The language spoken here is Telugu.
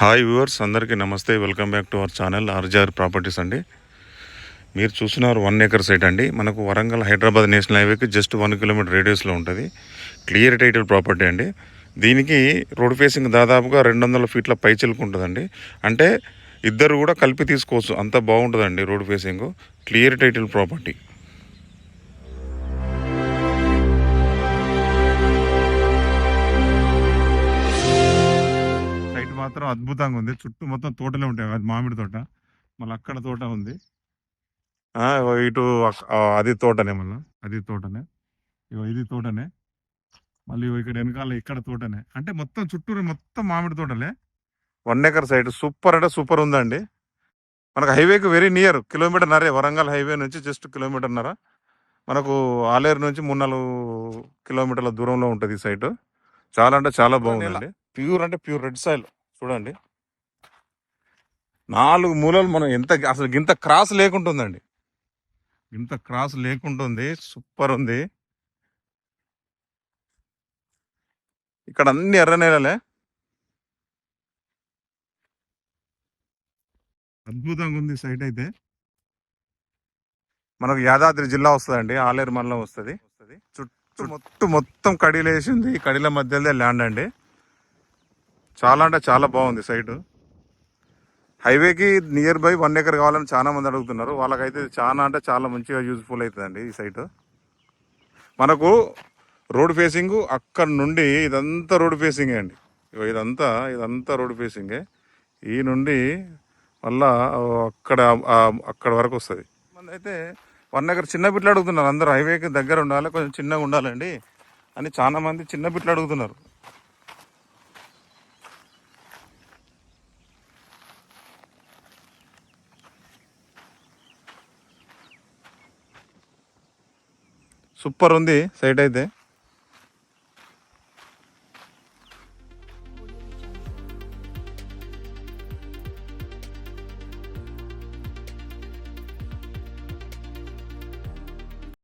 హాయ్ వ్యూవర్స్ అందరికీ నమస్తే. Welcome back to our channel ఆర్జార్ properties అండి. మీరు చూస్తున్నారు వన్ ఏకర్ సైట్ అండి. మనకు వరంగల్ హైదరాబాద్ నేషనల్ హైవేకి జస్ట్ వన్ కిలోమీటర్ రేడియస్లో ఉంటుంది. క్లియర్ టైటిల్ ప్రాపర్టీ అండి. దీనికి రోడ్ ఫేసింగ్ దాదాపుగా రెండు వందల ఫీట్ల పైచిలకు ఉంటుందండి. అంటే ఇద్దరు కూడా కలిపి తీసుకోవచ్చు. అంత బాగుంటుందండి road facing. Clear title property. మాత్రం అద్భుతంగా ఉంది. చుట్టూ మొత్తం తోటలే ఉంటాయి. అది మామిడి తోట. మళ్ళీ అక్కడ తోట ఉంది. ఇటు అది తోటనే మళ్ళీ. అది తోటనే. ఇగో ఇది తోటనే. మళ్ళీ ఇక్కడ వెనకాల ఇక్కడ తోటనే. అంటే మొత్తం చుట్టూరు మొత్తం మామిడి తోటలే. వన్ ఎకర్ సైడ్ సూపర్ అంటే సూపర్ ఉందండి. మనకు హైవేకి వెరీ నియర్ కిలోమీటర్ నరే. వరంగల్ హైవే నుంచి జస్ట్ కిలోమీటర్ నర. మనకు ఆలేరు నుంచి మూడు నాలుగు కిలోమీటర్ల దూరంలో ఉంటుంది ఈ సైట్. చాలా అంటే చాలా బాగుందండి. ప్యూర్ అంటే ప్యూర్ రెడ్ సాయిల్. చూడండి. నాలుగు మూలలు మనం ఎంత అసలు ఇంత క్రాస్ లేకుంటుందండి. ఇంత క్రాస్ లేకుంటుంది సూపర్ ఉంది. ఇక్కడ అన్ని ఎర్ర నేలలే. అద్భుతంగా ఉంది సైట్ అయితే. మనకు యాదాద్రి జిల్లా వస్తుందండి ఆలేరు మండలం వస్తుంది. చుట్టూ మొత్తం మొత్తం కడీలు వేసింది ఈ కడీల మధ్యలో ల్యాండ్ అండి. చాలా అంటే చాలా బాగుంది సైటు. హైవేకి నియర్ బై వన్ ఎకర్ కావాలని చాలా మంది అడుగుతున్నారు. వాళ్ళకైతే చాలా అంటే చాలా మంచిగా యూజ్ఫుల్ అవుతుందండి ఈ సైటు. మనకు రోడ్ ఫేసింగ్ అక్కడ నుండి ఇదంతా రోడ్ ఫేసింగే అండి. ఇదంతా ఇదంతా రోడ్ ఫేసింగే. ఈ నుండి మళ్ళా అక్కడ అక్కడ వరకు వస్తుంది. మంది అయితే వన్ ఎకర్ చిన్న బిట్లు అడుగుతున్నారు. అందరూ హైవేకి దగ్గర ఉండాలి కొంచెం చిన్నగా ఉండాలండి అని చాలా మంది చిన్న బిట్లు అడుగుతున్నారు. సూపర్ ఉంది సైట్ అయితే.